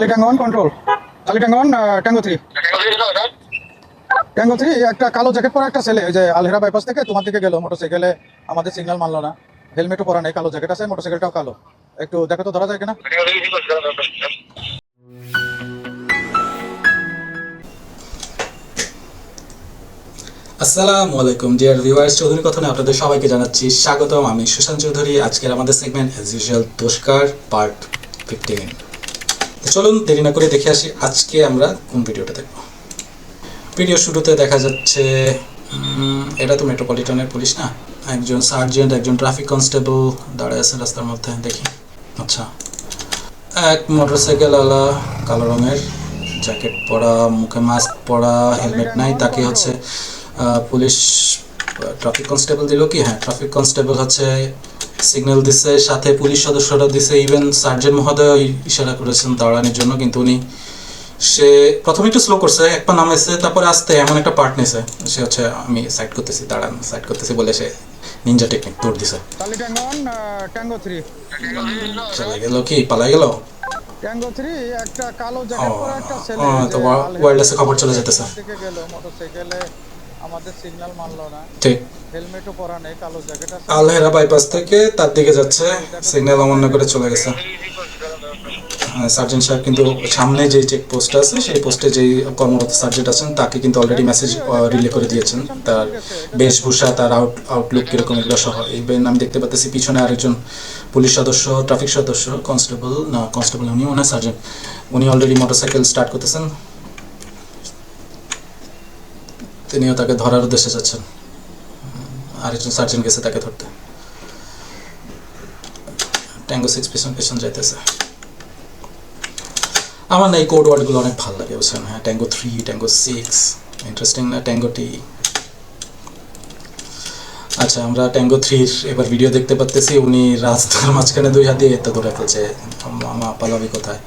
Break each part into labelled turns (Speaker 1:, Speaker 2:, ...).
Speaker 1: One control tango three tango three একটা কালো jacket পরা একটা ছেলে যে আলহেরা বাইপাস থেকে তোমার দিকে গেল মোটরসাইকেলে আমাদের সিগন্যাল মানলো না। হেলমেটও পরা নেই, কালো জ্যাকেট আছে মোটরসাইকেলটাও কালো। একটু দেখো তো, ধরা যায় কিনা?
Speaker 2: আসসালামু আলাইকুম ডিয়ার ভিউয়ার্স আপনাদের সবাইকে জানাচ্ছি স্বাগতম। আমি সুশান্ত চৌধুরী, আজকের আমাদের সেগমেন্ট অ্যাজ ইউজুয়াল তোষকার পার্ট ফিফটিন চলুন দেরি না করে দেখে আসি আজকে আমরা কোন ভিডিওটা দেখব। ভিডিও শুরুতে দেখা যাচ্ছে এটা তো মেট্রোপলিটনের পুলিশ না? একজন সার্জেন্ট, একজন ট্রাফিক কনস্টেবল দাঁড়ায় আছে রাস্তার মধ্যে, দেখি। আচ্ছা। এক মোটরসাইকেলওয়ালা কালো রঙের জ্যাকেট পরা, মুখে মাস্ক পরা, হেলমেট নাই, তাকে হচ্ছে পুলিশ, ট্রাফিক কনস্টেবল দিল কি? হ্যাঁ ট্রাফিক কনস্টেবল হচ্ছে সিগন্যাল দিচ্ছে সাথে পুলিশ সদস্যরা দিছে ইভেন সার্জেন্ট মহোদয় ইশারা করেছেন দাঁড়ানোর জন্য কিন্তু উনি সে প্রথমে একটু স্লো করছে এক পা নামাইছে তারপরে আসতে এমন একটা পার্ট নিছে সে হচ্ছে আমি সাইড করতেছি দাঁড়ান সাইড করতেছি বলে সে নিনজা টেকনিক দৌড় দিছে। চলে গেল কি? পালাই গেল?
Speaker 1: ট্যাঙ্গো থ্রি একটা কালো জ্যাকেট পরা একটা ছেলে
Speaker 2: খবর চলে যেতেছে।
Speaker 1: গেল মোটরসাইকেলে আমাদের সিগন্যাল মানলো না।
Speaker 2: ঠিক।
Speaker 1: হেলমেটও পরা নেই কালো জ্যাকেট আছে।
Speaker 2: আলহেরা বাইপাস থেকে তার দিকে যাচ্ছে। সিগন্যাল অমান্য করে চলে গেছে। সার্জেন্ট সাহেব কিন্তু সামনে যে চেক পোস্ট আছে সেই পোস্টে যেই কর্মরত সার্জেন্ট আছেন তাকে কিন্তু অলরেডি মেসেজ রিলে করে দিয়েছেন। তার বেশভূষা তার আউট আউটলুক কীরকম এগুলো সহ। ইভেন আমি দেখতে পাচ্ছি পিছনে আরেকজন পুলিশ সদস্য ট্রাফিক সদস্য কনস্টেবল না কনস্টেবল উনি হয় সার্জেন্ট উনি অলরেডি মোটরসাইকেল স্টার্ট করতেছেন। তিনিও তাকে ধরার উদ্দেশ্যে যাচ্ছেন। আরেকজন সার্জেন্ট গেছে তাকে ধরতে। ট্যাঙ্গো সিক্স পেছন পেছন যাইতেছে। আমার না এই কোড ওয়ার্ডগুলো অনেক ভালো লাগে, বুঝছেন? হ্যাঁ tango three, tango six, interesting না ট্যাঙ্গো টি? আচ্ছা আমরা ট্যাঙ্গো থ্রির এবার ভিডিও দেখতে পাচ্তেছি উনি রাস্তার মাঝখানে দুই হাত এতে ধরে ফেলছে মামা পালাবি কোথায়?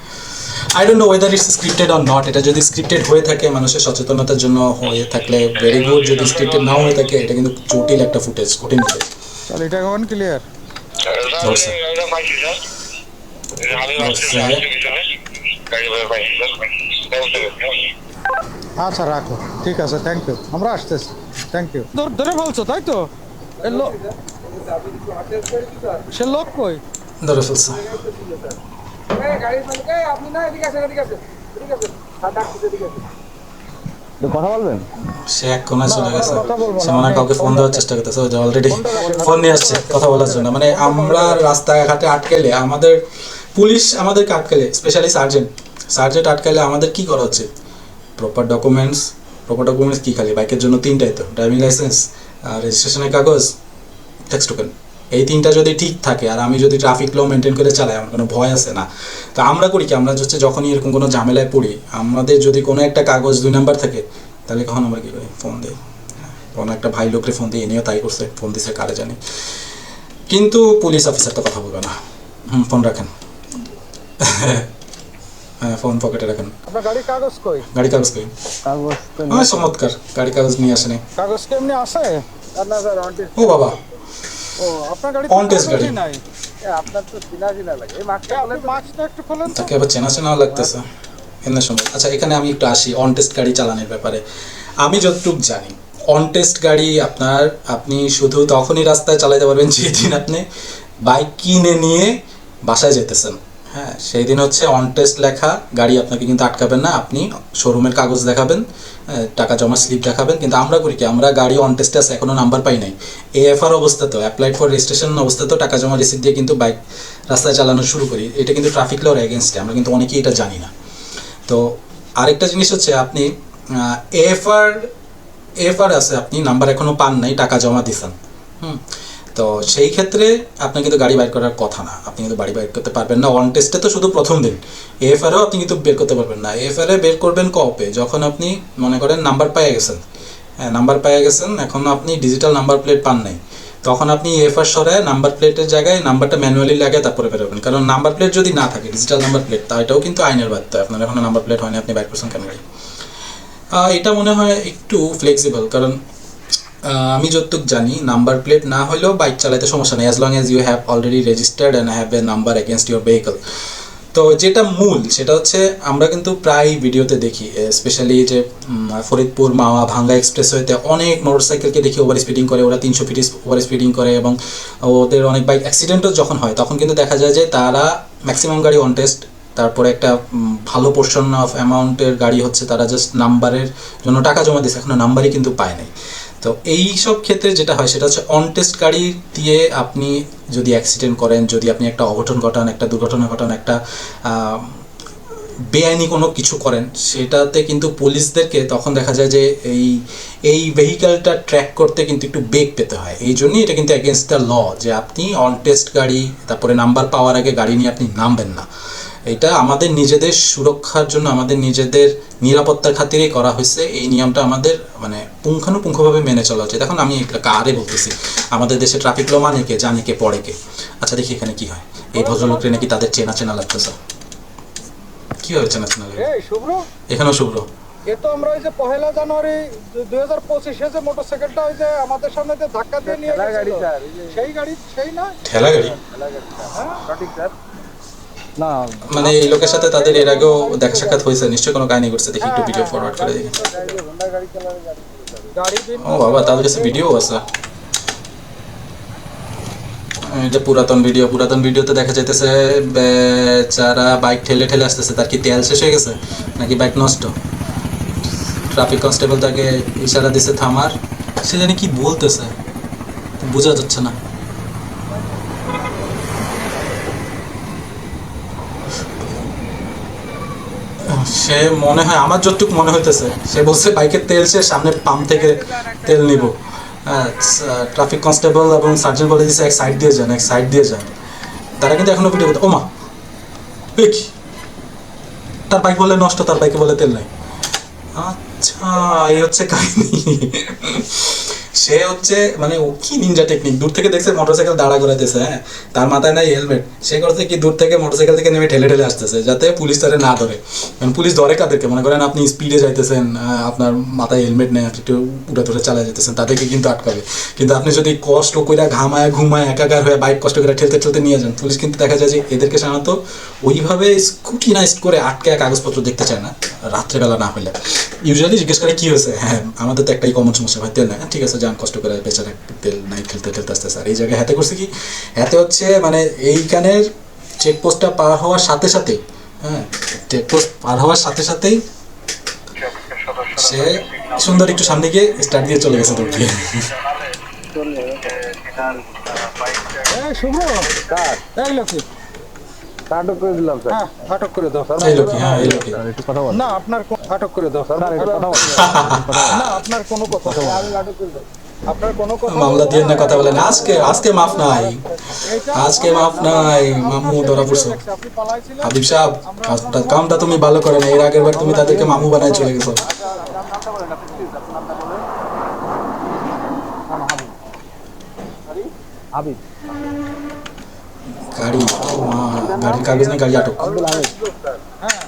Speaker 2: I don't know whether it's scripted or not এটা যদি স্ক্রিপ্টেড হয়ে থাকে মানুষের সচেতনতার জন্য হয়ে থাকলে ভেরি গুড যদি স্ক্রিপ্টেড নাও হয়ে থাকে এটা কিন্তু জটিল একটা ফুটেজ কঠিন footage
Speaker 1: Charlie tango one clear. আচ্ছা রাখো। ঠিক আছে থ্যাংক ইউ আমরা আসতেছি। থ্যাংক ইউ ধরে বলছো তাই তো? সে লোক কই?
Speaker 2: ধরে ফেলছে।
Speaker 3: কথা বলবেন?
Speaker 2: সে এক কোনায় চলে গেছে।
Speaker 1: কথা বলব না,
Speaker 2: সে মনে কাউকে ফোন দেওয়ার চেষ্টা করতেছে ওই যে অলরেডি ফোন নিয়ে আসছে কথা বলার জন্য। মানে আমরা রাস্তাঘাটে আটকালে আমাদের পুলিশ আমাদেরকে আটকালে স্পেশালি সার্জেন্ট সার্জেন্ট আটকালে আমাদের কি করা হচ্ছে? প্রপার ডকুমেন্টস প্রপার ডকুমেন্টস কি খালি? বাইকের জন্য তিনটাই তো ড্রাইভিং লাইসেন্স রেজিস্ট্রেশনের কাগজ ট্যাক্স টোকেন এই তিনটা যদি ঠিক থাকে আর আমি যদি ট্রাফিক ল মেনটেন করে চালাই আমার কোনো ভয় আছে না। তো আমরা করি কি আমরা হচ্ছে যখনই এরকম কোনো ঝামেলায় পড়ি আমাদের যদি কোনো একটা কাগজ দুই নাম্বার থাকে তাহলে কখন আমরা কি করি? ফোন দিই। কোনো একটা ভাই লোকরে ফোন দিয়ে এনেও তাই করছে ফোন দিছে কারে জানি। কিন্তু পুলিশ অফিসার তো কথা বলবে না। হুম ফোন রাখেন। হ্যাঁ ফোন পকেটে রাখেন।
Speaker 1: গাড়ির কাগজ কই?
Speaker 2: গাড়ি কাগজ কই?
Speaker 3: কাগজ
Speaker 2: হ্যাঁ চমৎকার গাড়ি কাগজ নিয়ে আসেনি।
Speaker 1: কাগজ কি এমনি আছে না স্যার
Speaker 2: ও বাবা।
Speaker 1: ও আপনার গাড়ি
Speaker 2: On test গাড়ি।
Speaker 1: নাই।
Speaker 3: আপনার তো চিনা চিনা লাগে। এই মাঠটা
Speaker 1: আপনি মাস্কটা একটু খোলেন
Speaker 2: তাকে আবার চেনা চেনাও লাগতেছে। এমনি সময় আচ্ছা এখানে আমি একটু আসি। অন টেস্ট গাড়ি চালানোর ব্যাপারে। আমি যতটুকু জানি অন টেস্ট গাড়ি আপনার আপনি শুধু তখনই রাস্তায় চালাতে পারবেন যেদিন আপনি বাইক কিনে নিয়ে বাসায় যেতেছেন। হ্যাঁ সেই দিন হচ্ছে অন টেস্ট লেখা। গাড়ি আপনাকে কিন্তু আটকাবেন না। আপনি শোরুমের কাগজ দেখাবেন। টাকা জমা স্লিপ দেখাবেন, কিন্তু আমরা করি কি, আমরা গাড়ি অন টেস্টে এখনও নাম্বার পাই নাই। এএফআর অবস্থাতেও অ্যাপ্লাইড ফর রেজিস্ট্রেশন অবস্থাতেও টাকা জমা রিসিপ্ট দিয়ে কিন্তু বাইক রাস্তায় চালানো শুরু করি। এটা কিন্তু ট্রাফিক লর এগেনস্টে আমরা কিন্তু অনেকেই এটা জানি না। তো আরেকটা জিনিস হচ্ছে, আপনি এএফআর এএফআর আছে, আপনি নাম্বার এখনও পান নাই, টাকা জমা দিছেন। হুম? তো সেই ক্ষেত্রে আপনার কিন্তু গাড়ি বাইর করার কথা না। আপনি কিন্তু বাড়ি বাইর করতে পারবেন না। ওয়ান টেস্টে তো শুধু প্রথম দিন। এএফআরও আপনি কিন্তু বের করতে পারবেন না। এএফআরে বের করবেন কপে যখন আপনি, মনে করেন নাম্বার পেয়ে গেছেন। হ্যাঁ নাম্বার পেয়ে গেছেন। এখন আপনি ডিজিটাল নাম্বার প্লেট পান নাই। তখন আপনি এফআর সরায় নাম্বার প্লেটের জায়গায় নাম্বারটা ম্যানুয়ালি লাগায় তারপরে বেরোবেন। কারণ নাম্বার প্লেট যদি না থাকে ডিজিটাল নাম্বার প্লেট তা এটাও কিন্তু আইনের বাধ্য আপনার এখনও নাম্বার প্লেট হয়নি, আপনি বাইক করছেন কেন গাড়ি? এটা মনে হয় একটু ফ্লেক্সিবল কারণ আমি যতটুকু জানি নাম্বার প্লেট না হলেও বাইক চালাতে সমস্যা নেই as long as you have already registered and have a number against your vehicle তো যেটা মূল, সেটা হচ্ছে আমরা কিন্তু প্রায় ভিডিওতে দেখি স্পেশালি যে ফরিদপুর, মাওয়া, ভাঙ্গা এক্সপ্রেসওয়েতে অনেক মোটরসাইকেলকে দেখি ওভার স্পিডিং করে, ওরা তিনশো ফিট ওভার স্পিডিং করে এবং ওদের অনেক বাইক অ্যাক্সিডেন্টও যখন হয়, তখন কিন্তু দেখা যায় যে তারা ম্যাক্সিমাম গাড়ি অন টেস্ট তারপরে একটা ভালো পোর্শন অফ অ্যামাউন্টের গাড়ি হচ্ছে তারা জাস্ট নাম্বারের জন্য টাকা জমা দিয়েছে এখনও নাম্বারই কিন্তু পায় নাই। তো এই সব ক্ষেত্রে যেটা হয় সেটা হচ্ছে অন টেস্ট গাড়ি দিয়ে আপনি যদি অ্যাক্সিডেন্ট করেন, যদি আপনি একটা অঘটন ঘটান, একটা দুর্ঘটনা ঘটান, একটা বেআইনি কোনো কিছু করেন, সেটাতে কিন্তু পুলিশদেরকে তখন দেখা যায় যে এই এই ভেহিক্যালটা ট্র্যাক করতে কিন্তু একটু বেগ পেতে হয়। এই জন্যই এটা কিন্তু অ্যাগেনস্ট দ্য ল যে আপনি অন টেস্ট গাড়ি, তারপরে নাম্বার পাওয়ার আগে গাড়ি নিয়ে আপনি নামবেন না। এটা আমাদের নিজেদের সুরক্ষার জন্য আমাদের নিজেদের নিরাপত্তার খাতিরেই করা হয়েছে। এই নিয়মটা আমাদের মানে পুঙ্খানুপুঙ্খভাবে মেনে চলা উচিত। এখন আমি এটা কারে বলতেছি। আমাদের দেশে ট্রাফিক ল মানে কে জানে কে পড়ে কে? আচ্ছা দেখি এখানে কি হয়। এই ভদ্রলোকরে নাকি তাদের চেনা চেনা লাগতেছে কীভাবে চেনা চেনা লাগে
Speaker 1: এই শুভ্র।
Speaker 2: এখানেও শুভ্র।
Speaker 1: এ তো আমরা ওই যে পহেলা জানুয়ারি দুই হাজার পঁচিশে যে মোটরসাইকেলটা ওই যে আমাদের সামনে যে ধাক্কা দিয়ে নিয়ে সেই গাড়ি সেই না?
Speaker 2: ঠেলা গাড়ি?
Speaker 3: ঠেলা গাড়ি স্যার। সঠিক স্যার। না।
Speaker 2: মানে এই লোকের সাথে তাদের এর আগেও দেখা সাক্ষাৎ হয়েছে নিশ্চয়ই কোনো কাহিনী করছে দেখি একটু ভিডিও ফরওয়ার্ড করে দেখি।
Speaker 3: হোন্ডা গাড়ি চালানো গাড়ি
Speaker 1: গাড়ি বিন
Speaker 2: ও বাবা তাদের কাছে ভিডিও আছে। এটা পুরাতন ভিডিও পুরাতন ভিডিওতে দেখা যাইতেছে বেচারা বাইক ঠেলে ঠেলে আসতেছে তার কি তেল শেষ হয়ে গেছে নাকি বাইক নষ্ট? ট্রাফিক কনস্টেবল তাকে ইশারা দিছে থামার সে জানি কি বলতেছে বোঝা যাচ্ছে না। সে মনে হয়, আমার যতটুকু মনে হইতেছে, সে বলছে, বাইকের তেল সে সামনে পাম্প থেকে তেল নিব। ট্রাফিক কনস্টেবল এবং সার্জন বলে দিছে, এক সাইড দিয়ে যান, এক সাইড দিয়ে যান। তারা কিন্তু এখনও ভিডিও ও মা এ কি? তার বাইক বলে নষ্ট, তার বাইকে বলে তেল নাই। আচ্ছা এই হচ্ছে কাহিনী। সে হচ্ছে মানে ও কি নিনজা টেকনিক দূর থেকে দেখছে মোটরসাইকেল দাঁড়া করাইতেছে হ্যাঁ? তার মাথায় নাই হেলমেট সে করছে কি দূর থেকে মোটরসাইকেল থেকে নেমে ঠেলে ঠেলে আসতেছে যাতে পুলিশ তারে না ধরে। কারণ পুলিশ ধরে কাদেরকে? মনে করেন আপনি স্পিডে যাইতেছেন আপনার মাথায় হেলমেট নেই একটু উড়ে ধরে চালা যেতেছেন তাদেরকে কিন্তু আটকাবে। কিন্তু আপনি যদি কষ্ট করে ঘামায় ঘুমায় একাকার হয়ে বাইক কষ্ট করে ঠেলতে ঠেলতে নিয়ে যান পুলিশ কিন্তু দেখা যায় যে এদেরকে সাধারণত ওইভাবে স্কুটিনাইজড করে আটকে কাগজপত্র দেখতে চায় না রাত্রেবেলা না হলে ইউজুয়ালি জিজ্ঞেস করে কি হয়েছে? হ্যাঁ আমাদের তো একটাই কমন সমস্যা ভাই নাই হ্যাঁ, ঠিক আছে যান কষ্ট করে বেচারা তেল নাই খেলতে খেলতে আসতে আর এই জায়গায় হাতে করছে কি? হাতে হচ্ছে মানে এইখানের চেকপোস্টটা পার হওয়ার সাথে সাথেই হ্যাঁ চেকপোস্ট পার হওয়ার সাথে সাথেই সে সুন্দর একটু সামনে গিয়ে স্টার্ট দিয়ে চলে গেছে দৌড় দিয়ে।
Speaker 1: হ্যাঁ
Speaker 2: হ্যাঁ
Speaker 1: না আপনার কোন- আটক করে দাও
Speaker 3: স্যার। একটু কথা বল।
Speaker 1: না আপনার কোনো কথা
Speaker 3: আমি আটক করে দাও।
Speaker 1: আপনার কোনো কথা
Speaker 2: মামলা দিয়ে না কথা বলেন। আজকে আজকে মাফ নাই। আজকে মাফ নাই। মামু ধরা পড়ছো। হাবিব সাহেব কামটা তুমি ভালো করে না এর আগের বার তুমি তাদেরকে মামু বানায় চলে গেছো। গাড়ি? গাড়ির কাগজ নেই গাড়ি আটক?
Speaker 1: হ্যাঁ।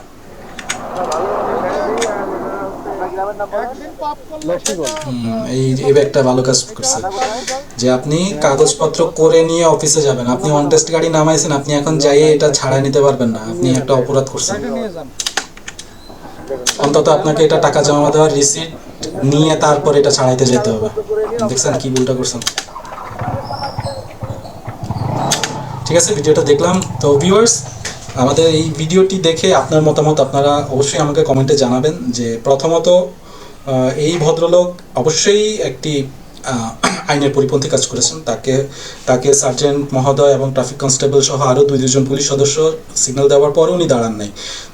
Speaker 2: এই এই ব্যাগটা ভালো কাজ করছে। যে আপনি কাগজপত্র করে নিয়ে অফিসে যাবেন আপনি অন টেস্ট গাড়ি নামাইছেন আপনি এখন যাইয়ে এটা ছাড়া নিতে পারবেন না। আপনি একটা অপরাধ করছেন। অন্তত আপনাকে এটা টাকা জমা দেওয়ার রিসিট নিয়ে তারপর এটা ছাড়াইতে যেতে হবে। দেখছেন কি ভুলটা করছেন? ঠিক আছে ভিডিওটা দেখলাম। তো ভিউয়ার্স আমাদের এই ভিডিওটি দেখে আপনার মতামত আপনারা অবশ্যই আমাকে কমেন্টে জানাবেন যে প্রথমত এই ভদ্রলোক অবশ্যই একটি আইনের পরিপন্থী কাজ করেছেন। তাকে তাকে সার্জেন্ট মহোদয় এবং ট্রাফিক কনস্টেবল সহ আরও দুই দুজন পুলিশ সদস্য সিগন্যাল দেওয়ার পরও উনি দাঁড়ান নাই।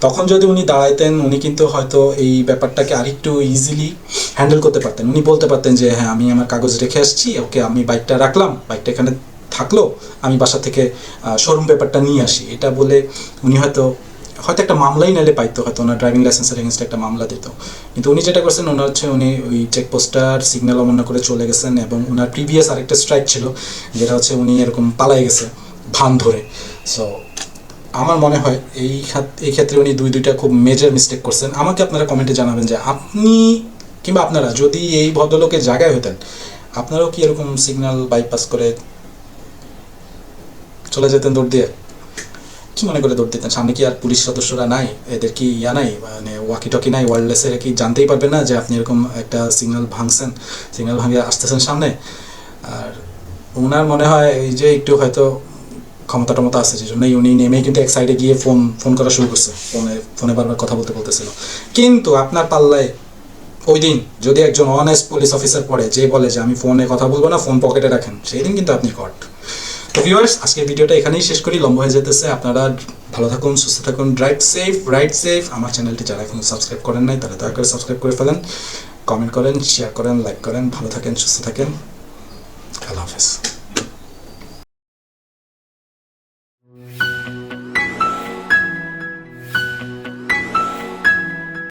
Speaker 2: তখন যদি উনি দাঁড়াইতেন, উনি কিন্তু হয়তো এই ব্যাপারটাকে আরেকটু ইজিলি হ্যান্ডেল করতে পারতেন। উনি বলতে পারতেন যে হ্যাঁ আমি আমার কাগজ রেখে আসছি, ওকে আমি বাইকটা রাখলাম, বাইকটা এখানে থাকল আমি বাসা থেকে শোরুম পেপারটা নিয়ে আসি। এটা বলে উনি হয়তো হয়তো একটা মামলাই নাইলে পাইতো, হয়তো ওনার ড্রাইভিং লাইসেন্সের এগেনস্টে একটা মামলা দিত। কিন্তু উনি যেটা করছেন ওনার হচ্ছে উনি ওই চেকপোস্টার সিগন্যাল অমান্য করে চলে গেছেন এবং ওনার প্রিভিয়াস আরেকটা স্ট্রাইক ছিল, যেটা হচ্ছে উনি এরকম পালাই গেছে ভান ধরে। সো আমার মনে হয় এই এই ক্ষেত্রে উনি দুই, দুইটা খুব মেজর মিস্টেক করছেন। আমাকে আপনারা কমেন্টে জানাবেন যে আপনি কিংবা আপনারা যদি এই ভদ্রলোকের জায়গায় হতেন, আপনারাও কি এরকম সিগন্যাল বাইপাস করে চলে যেতেন দৌড় দিয়ে। কি মনে করে দৌড় দিতেন? সামনে কি আর পুলিশ সদস্যরা নাই? এদের কি ইয়া নাই? মানে ওয়াকি টকি নাই? ওয়ারলেসের কি জানতেই পারবে না যে আপনি এরকম একটা সিগন্যাল ভাঙছেন? সিগন্যাল ভাঙে আসতেছেন সামনে। আর ওনার মনে হয় এই যে একটু হয়তো ক্ষমতা টমতা আছে যে জন্যই উনি নেমে কিন্তু এক সাইডে গিয়ে ফোন ফোন করা শুরু করছে। ফোনে ফোনে বারবার কথা বলতে বলতেছিল। কিন্তু আপনার পাল্লায় ওই দিন যদি একজন অনেস্ট পুলিশ অফিসার পড়ে, যে বলে যে আমি ফোনে কথা বলব না ফোন পকেটে রাখেন সেই দিন কিন্তু আপনি কট ভিউয়ার্স আজকের ভিডিওটা এখানেই শেষ করি। লম্বা হয়ে যেতেছে। আপনারা ভালো থাকুন, সুস্থ থাকুন ড্রাইভ সেফ রাইড সেফ আমার চ্যানেলটি যারা এখন সাবস্ক্রাইব করেন নাই, তারা দয়া করে সাবস্ক্রাইব করে ফেলেন। কমেন্ট করেন শেয়ার করেন লাইক করেন। ভালো থাকেন, সুস্থ থাকেন। আল্লাহ হাফেজ।